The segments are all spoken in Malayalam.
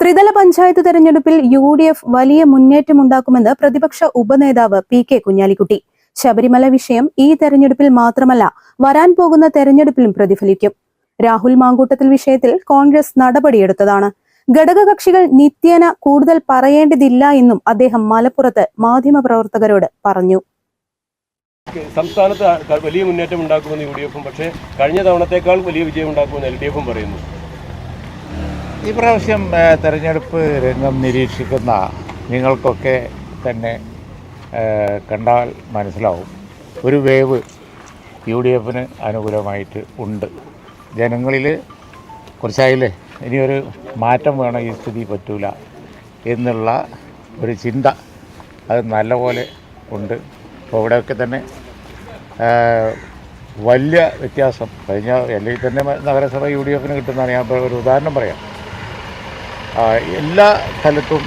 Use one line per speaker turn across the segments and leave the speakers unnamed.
ത്രിതല പഞ്ചായത്ത് തെരഞ്ഞെടുപ്പിൽ യു ഡി എഫ് വലിയ മുന്നേറ്റമുണ്ടാക്കുമെന്ന് പ്രതിപക്ഷ ഉപനേതാവ് പി കെ കുഞ്ഞാലിക്കുട്ടി. ശബരിമല വിഷയം ഈ തെരഞ്ഞെടുപ്പിൽ മാത്രമല്ല വരാൻ പോകുന്ന തെരഞ്ഞെടുപ്പിലും പ്രതിഫലിക്കും. രാഹുൽ മാങ്കൂട്ടത്തിൽ വിഷയത്തിൽ കോൺഗ്രസ് നടപടിയെടുത്തതാണ്. ഘടകകക്ഷികൾ നിത്യേന കൂടുതൽ പറയേണ്ടതില്ല എന്നും അദ്ദേഹം മലപ്പുറത്ത് മാധ്യമപ്രവർത്തകരോട് പറഞ്ഞു.
സംസ്ഥാനത്ത് വലിയ മുന്നേറ്റം ഉണ്ടാക്കുമെന്ന് യു ഡി എഫും പക്ഷേ കഴിഞ്ഞ തവണത്തേക്കാൾ വലിയ വിജയം ഉണ്ടാക്കുമെന്ന് എൽ ഡി എഫും പറയുന്നു.
ഈ പ്രാവശ്യം ഏ, തെരഞ്ഞെടുപ്പ് രംഗം നിരീക്ഷിക്കുന്ന നിങ്ങൾക്കൊക്കെ തന്നെ കണ്ടാൽ മനസ്സിലാവും. ഒരു വേവ് യു ഡി എഫിന് അനുകൂലമായിട്ട് ഉണ്ട്. ജനങ്ങളിൽ കുറച്ചായില്ലേ? ഇനിയൊരു മാറ്റം വേണം ഈ സ്ഥിതി പറ്റൂല എന്നുള്ള ഒരു ചിന്ത അത് നല്ലപോലെ ഉണ്ട്. അപ്പോൾ ഇവിടെയൊക്കെ തന്നെ വലിയ വ്യത്യാസം. കഴിഞ്ഞ അല്ലെങ്കിൽ തന്നെ നഗരസഭ യു ഡി എഫിന് കിട്ടുന്നതാണ്. ഞാൻ ഒരു ഉദാഹരണം പറയാം. എല്ലാ സ്ഥലത്തും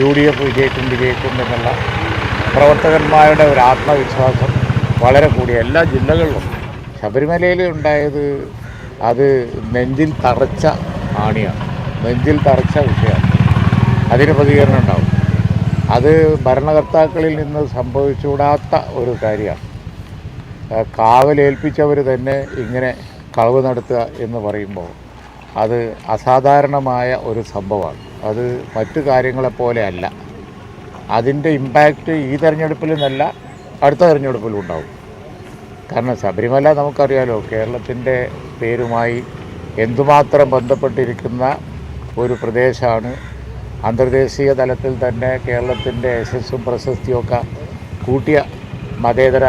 യു ഡി എഫ് വിജയിക്കും വിജയിക്കും എന്നുള്ള പ്രവർത്തകന്മാരുടെ ഒരു ആത്മവിശ്വാസം വളരെ കൂടി എല്ലാ ജില്ലകളിലും. ശബരിമലയിൽ ഉണ്ടായത് അത് നെഞ്ചിൽ തറച്ച ആണിയാണ്. നെഞ്ചിൽ തറച്ച വിഷയമാണ്. അതിന് പ്രതികരണം ഉണ്ടാവും. അത് ഭരണകർത്താക്കളിൽ നിന്ന് സംഭവിച്ചുകൂടാത്ത ഒരു കാര്യമാണ്. കാവലേൽപ്പിച്ചവർ തന്നെ ഇങ്ങനെ കളവ് നടത്തുക എന്ന് പറയുമ്പോൾ അത് അസാധാരണമായ ഒരു സംഭവമാണ്. അത് മറ്റു കാര്യങ്ങളെപ്പോലെ അല്ല. അതിന്റെ ഇമ്പാക്റ്റ് ഈ തെരഞ്ഞെടുപ്പിൽ നിന്നല്ല അടുത്ത തെരഞ്ഞെടുപ്പിലും ഉണ്ടാവും. കാരണം ശബരിമല നമുക്കറിയാലോ കേരളത്തിന്റെ പേരുമായി എന്തുമാത്രം ബന്ധപ്പെട്ടിരിക്കുന്ന ഒരു പ്രദേശമാണ്. അന്തർദേശീയ തലത്തിൽ തന്നെ കേരളത്തിന്റെ യശസ്സും പ്രശസ്തിയൊക്കെ കൂട്ടിയ മതേതര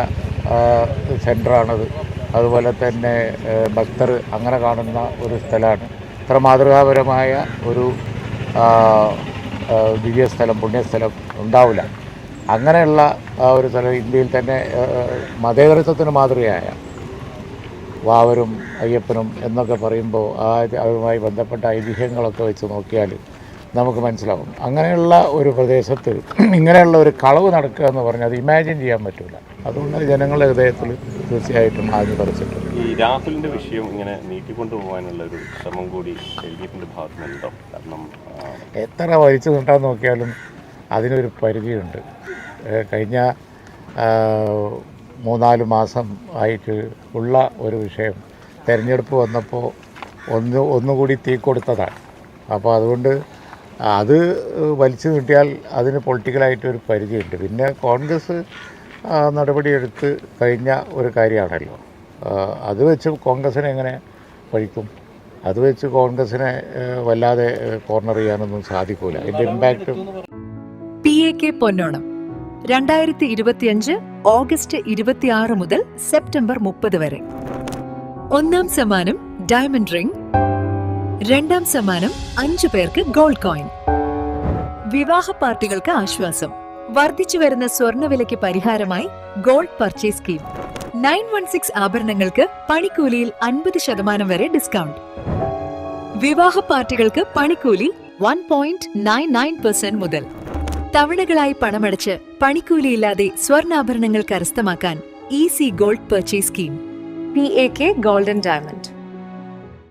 സെന്ററാണത് അതുപോലെ തന്നെ ഭക്തർ അങ്ങനെ കാണുന്ന ഒരു സ്ഥലമാണ്. ഇത്ര മാതൃകാപരമായ ഒരു ദിവ്യസ്ഥലം പുണ്യസ്ഥലം ഉണ്ടാവില്ല. അങ്ങനെയുള്ള ഒരു സ്ഥലം ഇന്ത്യയിൽ തന്നെ മതേതൃത്വത്തിന് മാതൃകയായ വാവരും അയ്യപ്പനും എന്നൊക്കെ പറയുമ്പോൾ ആ അതുമായി ബന്ധപ്പെട്ട ഐതിഹ്യങ്ങളൊക്കെ വെച്ച് നോക്കിയാൽ നമുക്ക് മനസ്സിലാവും. അങ്ങനെയുള്ള ഒരു പ്രദേശത്ത് ഇങ്ങനെയുള്ള ഒരു കളവ് നടക്കുക എന്ന് പറഞ്ഞാൽ അത് ഇമാജിൻ ചെയ്യാൻ പറ്റില്ല അതുകൊണ്ട് ജനങ്ങളുടെ ഹൃദയത്തിൽ തീർച്ചയായിട്ടും ആദ്യം പറിച്ചിട്ടുണ്ട്.
ഈ രാഹുലിന്റെ വിഷയം ഇങ്ങനെ നീട്ടിക്കൊണ്ടു പോകാനുള്ള ഒരു ശ്രമം കൂടി എൽ ഡി എഫിന്റെ ഭാഗത്തു നിന്നുണ്ടോ കാരണം
എത്ര വലിച്ചു നീട്ടാൻ നോക്കിയാലും അതിനൊരു പരിധിയുണ്ട്. കഴിഞ്ഞ മൂന്നാൽ മാസം ആയിട്ട് ഉള്ള ഒരു വിഷയം തിരഞ്ഞെടുപ്പ് വന്നപ്പോൾ ഒന്ന് ഒന്നുകൂടി തീ കൊടുത്തതാണ്. അപ്പോൾ അതുകൊണ്ട് അത് വലിച്ചു നീട്ടിയാൽ അതിന് പൊളിറ്റിക്കലായിട്ട് ഒരു പരിധിയുണ്ട്. പിന്നെ കോൺഗ്രസ് നടപടിയെടുത്ത് കഴിഞ്ഞ ഒരു കാര്യമാണല്ലോ. അത് വെച്ച് കോൺഗ്രസിനെ എങ്ങനെ പഴിക്കും അത് വെച്ച് കോൺഗ്രസിനെ വല്ലാതെ കോർണർ ചെയ്യാനൊന്നും സാധിക്കൂല. അതിന്റെ ഇമ്പാക്ട്
പി എ കെ പൊന്നോണം. രണ്ടായിരത്തി ഇരുപത്തിയഞ്ച് ഓഗസ്റ്റ് ഇരുപത്തിയാറ് മുതൽ സെപ്റ്റംബർ മുപ്പത് വരെ. ഒന്നാം സമ്മാനം ഡയമണ്ട് റിംഗ്. രണ്ടാം സമ്മാനം അഞ്ചു പേർക്ക് ഗോൾഡ് കോയിൻ. വിവാഹ പാർട്ടികൾക്ക് ആശ്വാസം. വർദ്ധിച്ചു വരുന്ന സ്വർണവിലയ്ക്ക് പരിഹാരമായി gold purchase scheme. Nine one six ആഭരണങ്ങൾക്ക് പണിക്കൂലിയിൽ അൻപത് ശതമാനം വരെ ഡിസ്കൗണ്ട്. വിവാഹ പാർട്ടികൾക്ക് പണിക്കൂലി one point nine nine percent മുതൽ. തവണകളായി പണമടച്ച് പണിക്കൂലിയില്ലാതെ സ്വർണാഭരണങ്ങൾ കരസ്ഥമാക്കാൻ easy gold purchase scheme.
P A K golden diamond